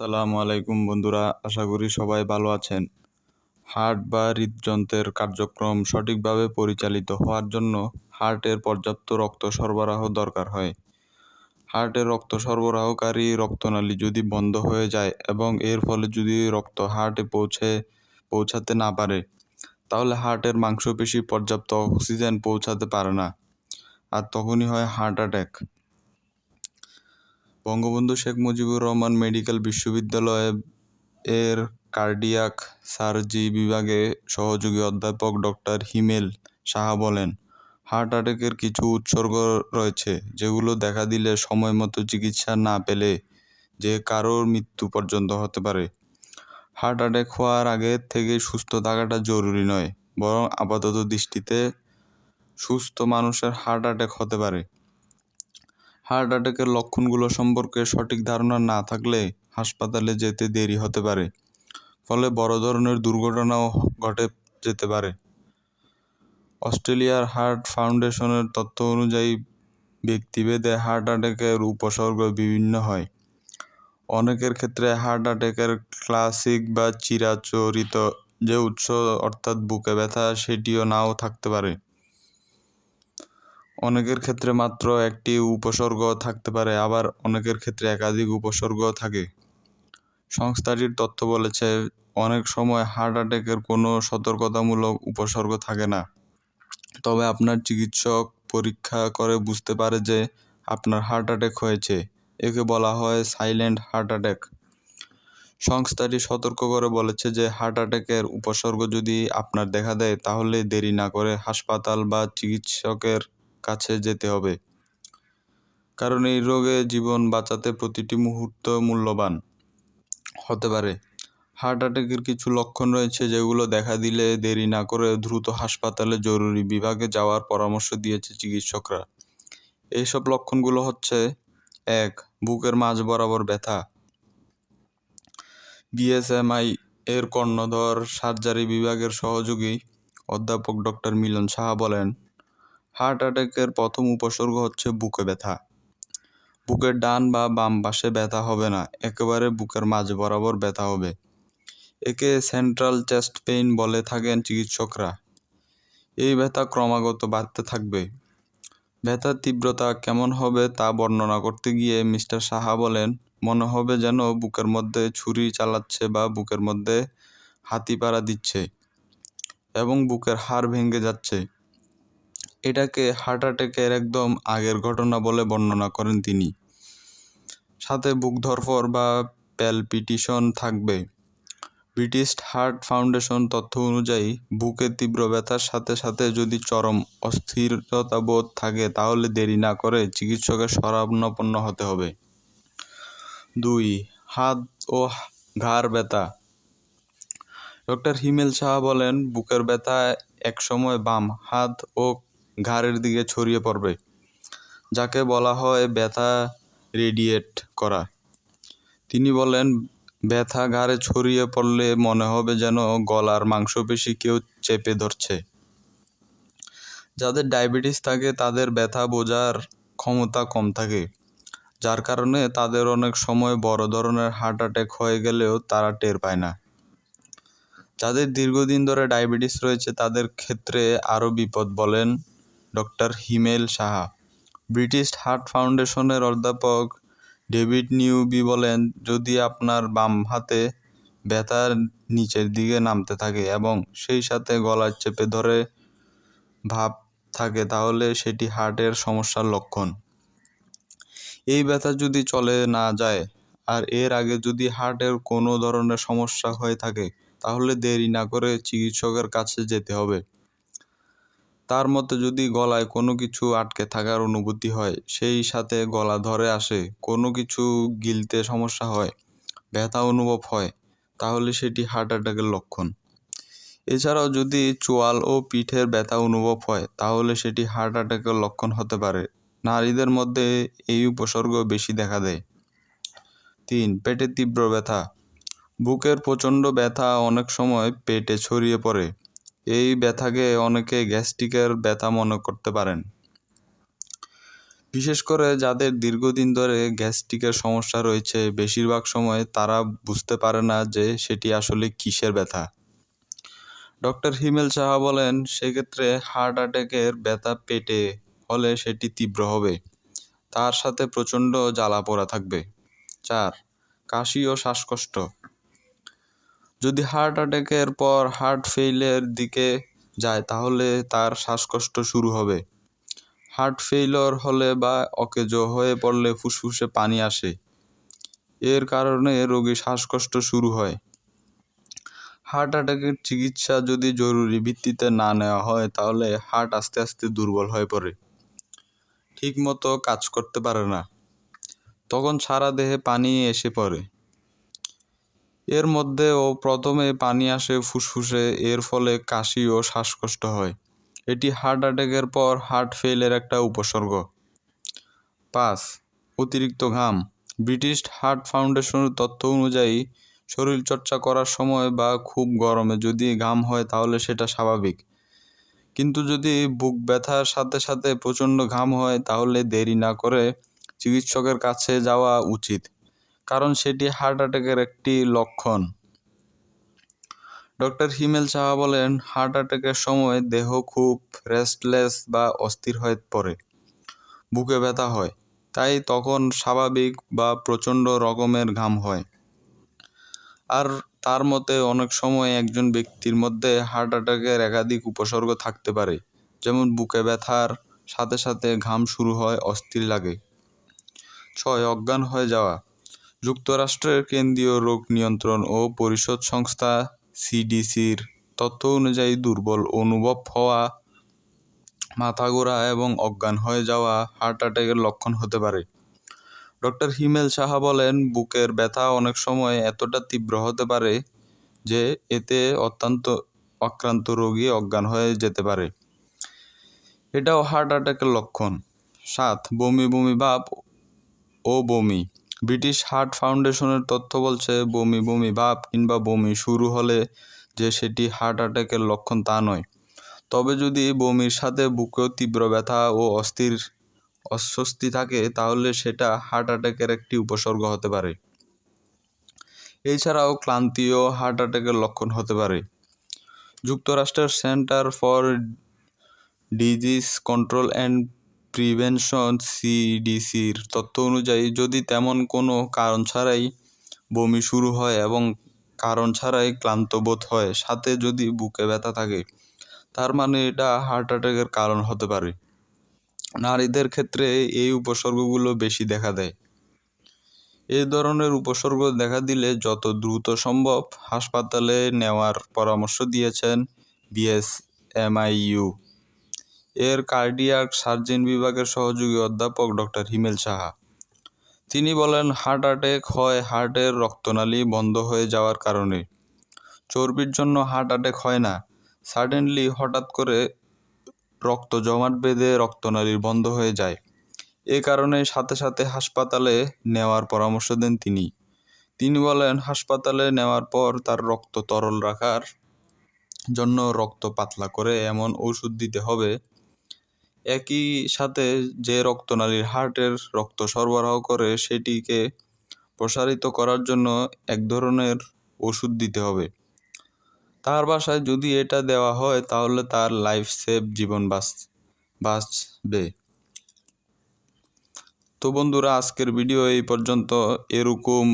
সালামু আলাইকুম বন্ধুরা, আশা করি সবাই ভালো আছেন। হার্ট বা হৃদযন্ত্রের কার্যক্রম সঠিকভাবে পরিচালিত হওয়ার জন্য হার্টের পর্যাপ্ত রক্ত সরবরাহ দরকার হয়। হার্টের রক্ত সরবরাহকারী রক্তনালী যদি বন্ধ হয়ে যায় এবং এর ফলে যদি রক্ত হার্টে পৌঁছে, পৌঁছাতে না পারে, তাহলে হার্টের মাংসপেশি পর্যাপ্ত অক্সিজেন পৌঁছাতে পারে না। আর তখনই হয় heart attack. Bangabandhu Sheikh Mujibur Rahman medical বিশ্ববিদ্যালয়ে এর কার্ডিয়াক সার্জি বিভাগে সহযোগী অধ্যাপক ডক্টর হিমেল সাহা বলেন, হার্ট অ্যাটাকের কিছু উৎসর্গ রয়েছে যেগুলো দেখা দিলে সময় মতো চিকিৎসা না পেলে যে কারোর মৃত্যু পর্যন্ত হতে পারে। হার্ট অ্যাটাক হওয়ার আগে থেকে সুস্থ থাকাটা জরুরি নয়, বরং আপাতত দৃষ্টিতে সুস্থ মানুষের হার্ট অ্যাটাক হতে পারে। হার্ট অ্যাটাকের লক্ষণগুলো সম্পর্কে সঠিক ধারণা না থাকলে হাসপাতালে যেতে দেরি হতে পারে, ফলে বড় ধরনের দুর্ঘটনাও ঘটে যেতে পারে। অস্ট্রেলিয়ার হার্ট ফাউন্ডেশনের তথ্য অনুযায়ী, ব্যক্তিভেদে হার্ট অ্যাটাকের উপসর্গ বিভিন্ন হয়। অনেকের ক্ষেত্রে হার্ট অ্যাটাকের ক্লাসিক বা চিরাচরিত যে উৎস অর্থাৎ বুকে ব্যথা, সেটিও নাও থাকতে পারে। অনেকের ক্ষেত্রে মাত্র একটি উপসর্গ থাকতে পারে, আবার অনেকের ক্ষেত্রে একাধিক উপসর্গ থাকে। সংস্থাটির তথ্য বলেছে, অনেক সময় হার্ট অ্যাটাকের কোনো সতর্কতামূলক উপসর্গ থাকে না। তবে আপনার চিকিৎসক পরীক্ষা করে বুঝতে পারে যে আপনার হার্ট অ্যাটাক হয়েছে। একে বলা হয় সাইলেন্ট হার্ট অ্যাটাক। সংস্থাটি সতর্ক করে বলেছে যে হার্ট অ্যাটাকের উপসর্গ যদি আপনার দেখা দেয়, তাহলে দেরি না করে হাসপাতাল বা চিকিৎসকের কাছে যেতে হবে। কারণ এই রোগে জীবন বাঁচাতে প্রতিটি মুহূর্ত মূল্যবান। হতে পারে। হার্ট অ্যাটাকের কিছু লক্ষণ রয়েছে যেগুলো দেখা দিলে দেরি না করে দ্রুত হাসপাতালে জরুরি বিভাগে যাওয়ার পরামর্শ দিয়েছে চিকিৎসকরা। এইসব লক্ষণগুলো হচ্ছে, এক, বুকের মাঝ বরাবর ব্যথা। বিএসএমআই এর কর্ণধর সার্জারি বিভাগের সহযোগী অধ্যাপক ডক্টর মিলন সাহা বলেন হার্ট অ্যাটাকের প্রথম উপসর্গ হচ্ছে বুকে ব্যথা। বুকের ডান বা বাম পাশে ব্যথা হবে না, একেবারে বুকের মাঝ বরাবর ব্যথা হবে। একে সেন্ট্রাল চেস্ট পেইন বলে থাকেন চিকিৎসকরা। এই ব্যথা ক্রমাগত বাড়তে থাকবে। ব্যথার তীব্রতা কেমন হবে তা বর্ণনা করতে গিয়ে মিস্টার সাহা বলেন, মনে হবে যেন বুকের মধ্যে ছুরি চালাচ্ছে বা বুকের মধ্যে হাতি পাড়া দিচ্ছে এবং বুকের হাড় ভেঙে যাচ্ছে। এটাকে হার্ট অ্যাটাকের একদম আগের ঘটনা বলে বর্ণনা করেন তিনি। সাথে বুক ধরফর বা প্যালপিটিশন থাকবে। ব্রিটিশ হার্ট ফাউন্ডেশন তথ্য অনুযায়ী, বুকে তীব্র ব্যথার সাথে সাথে যদি চরম অস্থিরতা বোধ থাকে, তাহলে দেরি না করে চিকিৎসকের শরণাপন্ন হতে হবে। দুই, হাত ও ঘাড় ব্যথা। ডক্টর হিমেল সাহা বলেন, বুকের ব্যথা একসময় বাম হাত ও ঘাড়ের দিকে ছড়িয়ে পড়বে। যাকে বলা হয় ব্যথা রেডিয়েট করা। তিনি বলেন, ব্যথা ঘাড়ে ছড়িয়ে পড়লে মনে হবে যেন গলার মাংসপেশি কেউ চেপে ধরছে। যাদের ডায়াবেটিস থাকে, তাদের ব্যথা বোঝার ক্ষমতা কম থাকে। যার কারণে তাদের অনেক সময় বড় ধরনের হার্ট অ্যাটাক হয়ে গেলেও তারা টের পায় না। যাদের দীর্ঘদিন ধরে ডায়াবেটিস রয়েছে, তাদের ক্ষেত্রে আরও বিপদ বলেন doctor Himel Saha. British heart ফাউন্ডেশনের অধ্যাপক ডেভিড নিউবি বলেন, যদি আপনার বাম হাতে ব্যথার নিচের দিকে নামতে থাকে এবং সেই সাথে গলার চেপে ধরে ভাব থাকে, তাহলে সেটি হার্টের সমস্যার লক্ষণ। এই ব্যথা যদি চলে না যায় আর এর আগে যদি হার্টের কোনো ধরনের সমস্যা হয়ে থাকে, তাহলে দেরি না করে চিকিৎসকের কাছে যেতে হবে। তার মতে যদি গলায় কোনো কিছু আটকে থাকার অনুভূতি হয়, সেই সাথে গলা ধরে আসে, কোনো কিছু গিলতে সমস্যা হয়, ব্যথা অনুভব হয়, তাহলে সেটি হার্ট অ্যাটাকের লক্ষণ। এছাড়াও যদি চোয়াল ও পিঠের ব্যথা অনুভব হয়, তাহলে সেটি হার্ট অ্যাটাকের লক্ষণ হতে পারে। নারীদের মধ্যে এই উপসর্গ বেশি দেখা দেয়। তিন পেটে তীব্র ব্যথা। বুকের প্রচণ্ড ব্যথা অনেক সময় পেটে ছড়িয়ে পড়ে। এই ব্যথাকে অনেকে গ্যাস্ট্রিকের ব্যথা মনে করতে পারেন। বিশেষ করে যাদের দীর্ঘদিন ধরে গ্যাস্ট্রিকের সমস্যা রয়েছে, বেশিরভাগ সময় তারা বুঝতে পারে না যে সেটি আসলে কিসের ব্যথা। ডক্টর হিমেল সাহা বলেন, সেক্ষেত্রে হার্ট অ্যাটাকের ব্যথা পেটে হলে সেটি তীব্র হবে। তার সাথে প্রচণ্ড জ্বালা পোড়া থাকবে। চার, কাশি ও শ্বাসকষ্ট। যদি হার্ট অ্যাটাকের পর হার্ট ফেইলের দিকে যায়, তাহলে তার শ্বাসকষ্ট শুরু হবে। হার্ট ফেইলর হলে বা অকেজো হয়ে পড়লে ফুসফুসে পানি আসে। এর কারণে রোগী শ্বাসকষ্ট শুরু হয়। হার্ট অ্যাটাকের চিকিৎসা যদি জরুরি ভিত্তিতে না নেওয়া হয়, তাহলে হার্ট আস্তে আস্তে দুর্বল হয়ে পড়ে। ঠিকমতো কাজ করতে পারে না। তখন সারা দেহে পানি এসে পড়ে। এর মধ্যেও প্রথমে পানি আসে, ফুসফুসে, এর ফলে কাশি ও শ্বাসকষ্ট হয়। এটি হার্ট অ্যাটাকের পর হার্ট ফেলের একটা উপসর্গ। পাঁচ, অতিরিক্ত ঘাম। ব্রিটিশ হার্ট ফাউন্ডেশনের তথ্য অনুযায়ী, শরীরচর্চা করার সময় বা খুব গরমে যদি ঘাম হয় তাহলে সেটা স্বাভাবিক। কিন্তু যদি বুক ব্যথার সাথে সাথে প্রচণ্ড ঘাম হয় তাহলে দেরি না করে চিকিৎসকের কাছে যাওয়া উচিত। কারণ সেটি হার্ট অ্যাটাকের একটি লক্ষণ। ডক্টর হিমেল সাহা বলেন, হার্ট অ্যাটাকের সময় দেহ খুব রেস্টলেস বা অস্থির হয়ে পড়ে, বুকে ব্যথা হয়, তাই তখন স্বাভাবিক বা প্রচণ্ড রকমের ঘাম হয়। আর তার মতে অনেক সময় একজন ব্যক্তির মধ্যে হার্ট অ্যাটাকের একাধিক উপসর্গ থাকতে পারে, যেমন বুকে ব্যথার সাথে সাথে ঘাম শুরু হয়, অস্থির লাগে। ছয়, অজ্ঞান হয়ে যাওয়া। যুক্তরাষ্ট্রের কেন্দ্রীয় রোগ নিয়ন্ত্রণ ও পরিষদ সংস্থা সিডিসির তথ্য অনুযায়ী দুর্বল অনুভব হওয়া মাথা ঘোরা এবং অজ্ঞান হয়ে যাওয়া হার্ট অ্যাটাকের লক্ষণ হতে পারে। ডক্টর হিমেল সাহা বলেন, বুকের ব্যথা অনেক সময় এতটা তীব্র হতে পারে যে এতে অত্যন্ত আক্রান্ত রোগী অজ্ঞান হয়ে যেতে পারে। এটাও হার্ট অ্যাটাকের লক্ষণ। সাত, বমি বমি ভাব ও বমি। ব্রিটিশ হার্ট ফাউন্ডেশনের তথ্য বলছে, বমি বমি ভাব কিংবা বমি শুরু হলে যে সেটি হার্ট অ্যাটাকের লক্ষণ তা নয়। তবে যদি বমির সাথে বুকেও তীব্র ব্যথা ও অস্থির, অস্বস্তি থাকে, তাহলে সেটা হার্ট অ্যাটাকের একটি উপসর্গ হতে পারে। এছাড়াও ক্লান্তিও হার্ট অ্যাটাকের লক্ষণ হতে পারে। যুক্তরাষ্ট্রের centre for disease control and prevention সিডিসির তথ্য অনুযায়ী, যদি তেমন কোনো কারণ ছাড়াই বমি শুরু হয় এবং কারণ ছাড়াই ক্লান্ত বোধ হয়, সাথে যদি বুকে ব্যথা থাকে, তার মানে এটা হার্ট অ্যাটাকের কারণ হতে পারে। নারীদের ক্ষেত্রে এই উপসর্গগুলো বেশি দেখা দেয়। এই ধরনের উপসর্গ দেখা দিলে যত দ্রুত সম্ভব হাসপাতালে নেওয়ার পরামর্শ দিয়েছেন বিএসএমআইইউ এর কার্ডিয়াক সার্জন বিভাগের সহযোগী অধ্যাপক ডক্টর হিমেল সাহা। তিনি বলেন, হার্ট অ্যাটেক হয় হার্টের রক্তনালী বন্ধ হয়ে যাওয়ার কারণে। চর্বির জন্য হার্ট অ্যাটেক হয় না। সাডেনলি হঠাৎ করে রক্ত জমাট বেঁধে রক্তনালীর বন্ধ হয়ে যায়। এ কারণে সাথে সাথে হাসপাতালে নেওয়ার পরামর্শ দেন তিনি। তিনি বলেন, হাসপাতালে নেওয়ার পর তার রক্ত তরল রাখার জন্য রক্ত পাতলা করে এমন ওষুধ দিতে হবে একই সাথে যে রক্তনালীর হার্টের রক্ত সরবরাহ করে সেটিকে প্রসারিত করার জন্য এক ধরনের ওষুধ দিতে হবে। তার বাসায় যদি এটা দেওয়া হয়, তাহলে তার লাইফ সেভ জীবন বাঁচ, বাঁচবে। তো বন্ধুরা, আজকের ভিডিও এই পর্যন্ত। এরকম